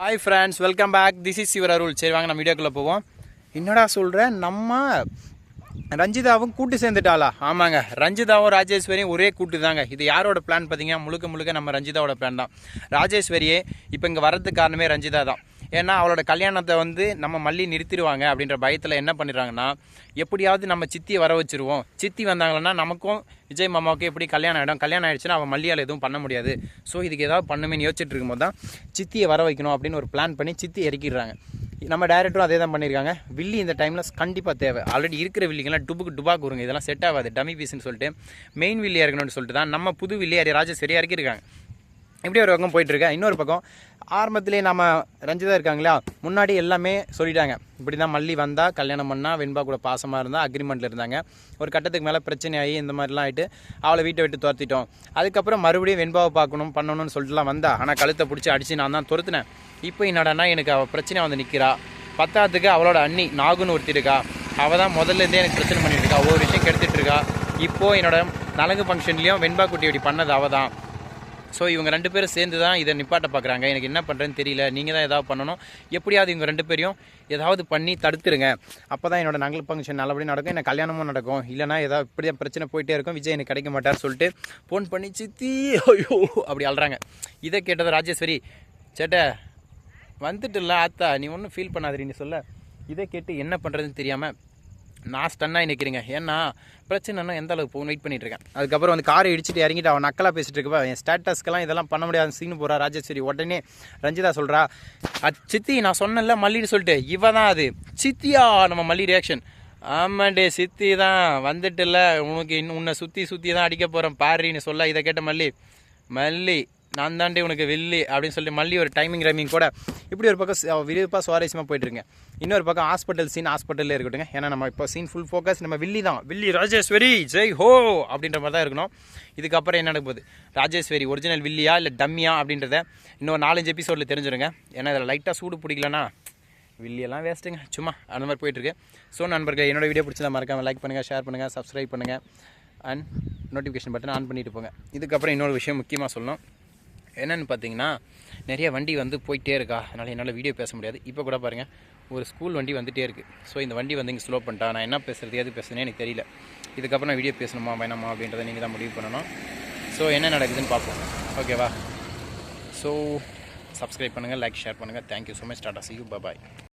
Hi friends welcome back this is your Arul சரி வாங்க நம்ம வீடியோக்குள்ளே போவோம். என்னடா சொல்கிறேன் நம்ம ரஞ்சிதாவும் கூட்டு சேர்ந்துட்டாளா? ஆமாங்க. ரஞ்சிதாவும் ராஜேஸ்வரியும் ஒரே கூட்டு தாங்க. இது யாரோட பிளான் பார்த்தீங்கன்னா முழுக்க முழுக்க நம்ம ரஞ்சிதாவோட பிளான் தான். ராஜேஸ்வரியே இப்போ இங்கே வர்றதுக்கு காரணமே ரஞ்சிதா தான். ஏன்னா அவளோட கல்யாணத்தை வந்து நம்ம மல்லி நிறுத்திடுவாங்க அப்படின்ற பயத்தில் என்ன பண்ணிடுறாங்கன்னா எப்படியாவது நம்ம சித்தியை வர வச்சிருவோம். சித்தி வந்தாங்கன்னா நமக்கும் விஜய் மாமாவுக்கும் எப்படி கல்யாணம் ஆகிடும் கல்யாணம் ஆகிடுச்சுன்னா அவன் மல்லியால் எதுவும் பண்ண முடியாது. ஸோ இதுக்கு ஏதாவது பண்ணுமேன்னு யோசிச்சுட்டு இருக்கும்போது தான் சித்தியை வர வைக்கணும் அப்படின்னு ஒரு பிளான் பண்ணி சித்தி இறக்கிடுறாங்க. நம்ம டேரக்டரும் அதே தான் பண்ணியிருக்காங்க. வில்லி இந்த டைமில் கண்டிப்பாக தேவை. ஆல்ரெடி இருக்கிற வில்லிங்கெல்லாம் டுபுக்கு டுபா கூறுங்க இதெல்லாம் செட் ஆகாது. டமி பீஸ்ன்னு சொல்லிட்டு மெயின் வில்லியாக இருக்கணும்னு சொல்லிட்டு தான் நம்ம புது வில்லியாரி ராஜேஸ்வரி இறக்கியிருக்காங்க. இப்படி ஒரு பக்கம் போயிட்டுருக்கேன் இன்னொரு பக்கம் ஆரம்பத்திலே நம்ம ரஞ்சிதா இருக்காங்களா முன்னாடி எல்லாமே சொல்லிட்டாங்க. இப்படி தான் மல்லி வந்தால் கல்யாணம் பண்ணால் வெண்பா கூட பாசமாக இருந்தால் அக்ரிமெண்ட்டில் இருந்தாங்க. ஒரு கட்டத்துக்கு மேலே பிரச்சனை ஆகி இந்த மாதிரிலாம் ஆகிட்டு அவளை வீட்டை விட்டு துரத்திட்டோம். அதுக்கப்புறம் மறுபடியும் வெண்பாவை பார்க்கணும் பண்ணணும்னு சொல்லிட்டுலாம் வந்தா. ஆனால் கழுத்தை பிடிச்சி அடித்து நான் தான் துரத்துனேன். இப்போ என்னடான்னா எனக்கு அவள் பிரச்சனை வந்து நிற்கிறா பத்தாத்துக்கு அவளோட அண்ணி நாகுன்னு ஒருத்திருக்கா அவள் தான் முதல்ல இருந்தே எனக்கு பிரச்சனை பண்ணிட்டு இருக்கா. ஒவ்வொரு விஷயம் கெடுத்துட்டு இருக்கா. இப்போது என்னோட நலங்கு ஃபங்க்ஷன்லேயும் வெண்பா குட்டி இப்படி பண்ணது அவள் தான். ஸோ இவங்க ரெண்டு பேரும் சேர்ந்து தான் இதை நிப்பாட்ட பார்க்குறாங்க. எனக்கு என்ன பண்ணுறேன்னு தெரியல. நீங்கள் தான் ஏதாவது பண்ணணும். எப்படியாவது இவங்க ரெண்டு பேரையும் ஏதாவது பண்ணி தடுத்துருங்க. அப்போ தான் என்னோட நகல் ஃபங்க்ஷன் நல்லபடியாக நடக்கும். எனக்கு கல்யாணமும் நடக்கும். இல்லைனா ஏதாவது இப்படி தான் பிரச்சனை போயிட்டே இருக்கும். விஜய் எனக்கு கிடைக்க மாட்டார் சொல்லிட்டு ஃபோன் பண்ணி சித்தி ஐயோ அப்படி அழுறாங்க. இதை கேட்டது ராஜேஸ்வரி சேட்டை வந்துட்டுல ஆத்தா நீ ஒன்றும் ஃபீல் பண்ணாதீன்னு சொல்ல. இதை கேட்டு என்ன பண்ணுறதுன்னு தெரியாமல் நான் ஸ்டன்னாக நிற்கிறீங்க ஏன்னா பிரச்சனைனா எந்த அளவுக்கு வெயிட் பண்ணிட்டு இருக்கேன். அதுக்கப்புறம் வந்து காரை இடிச்சிட்டு இறங்கிட்டு அவன் நக்கலாக பேசிட்டு இருக்கப்ப என் ஸ்டேட்டஸ்க்கெல்லாம் இதெல்லாம் பண்ண முடியாது சீனு போகிறா ராஜேஸ்வரி. உடனே ரஞ்சிதா சொல்கிறா அது சித்தி நான் சொன்னேன்ல மல்லின்னு சொல்லிட்டு இவ தான் அது. சித்தியா? நம்ம மல்லி ரியாக்ஷன் ஆமாண்டே சித்தி தான் வந்துட்டுல உனக்கு இன்னும் உன்னை சுற்றி சுற்றி தான் அடிக்க போகிறேன் பாரின்னு சொல்ல இதை கேட்ட மல்லி மல்லி நான் தாண்டே உனக்கு வில்லி அப்படின்னு சொல்லி மல்லி ஒரு டைமிங் ரைமிங் கூட இப்படி ஒரு பக்கம் விரிவாக சுவாரஸ்யமாக போயிட்டுருங்க இன்னொரு பக்கம் ஹாஸ்பிட்டல் சீன் ஹாஸ்பிட்டலில் இருக்கட்டுங்க ஏன்னா நம்ம இப்போ சீன் ஃபுல் ஃபோக்கஸ் நம்ம வில்லி தான். வில்லி ராஜேஸ்வரி ஜெய் ஹோ அப்படின்ற மாதிரி தான் இருக்கணும். இதுக்கப்புறம் என்ன நடக்க போகுது? ராஜேஸ்வரி ஒரிஜினல் வில்லியா இல்லை டம்மியா அப்படின்றத இன்னொரு நாலஞ்சு எபிசோடில் தெரிஞ்சிருங்க. ஏன்னா இதில் லைட்டாக சூடு பிடிக்கலனா வில்லியெல்லாம் வேஸ்ட்டுங்க சும்மா அந்த மாதிரி போயிட்டுருக்கு ஸோ நண்பர்கள் என்னோடய வீடியோ பிடிச்சதா மறக்காம லைக் பண்ணுங்கள் ஷேர் பண்ணுங்கள் சப்ஸ்கிரைப் பண்ணுங்கள் அண்ட் நோட்டிஃபிகேஷன் பட்டன் ஆன் பண்ணிட்டு போங்க. இதுக்கப்புறம் இன்னொரு விஷயம் முக்கியமாக சொல்லணும். என்னென்னு பார்த்தீங்கன்னா நிறைய வண்டி வந்து போயிட்டே இருக்கா. அதனால் என்னால் வீடியோ பேச முடியாது. இப்போ கூட பாருங்கள் ஒரு ஸ்கூல் வண்டி வந்துகிட்டே இருக்குது ஸோ இந்த வண்டி வந்து இங்கே ஸ்லோ பண்ணிட்டா நான் என்ன பேசுகிறது எது பேசுறதுனே எனக்கு தெரியல. இதுக்கப்புறம் நான் வீடியோ பேசணுமா வேணாமா அப்படின்றத நீங்கள் தான் முடிவு பண்ணணும். ஸோ என்ன நடக்குதுன்னு பார்ப்போம். ஓகேவா ஸோ சப்ஸ்கிரைப் பண்ணுங்கள் லைக் ஷேர் பண்ணுங்கள் thank you so much tata see you bye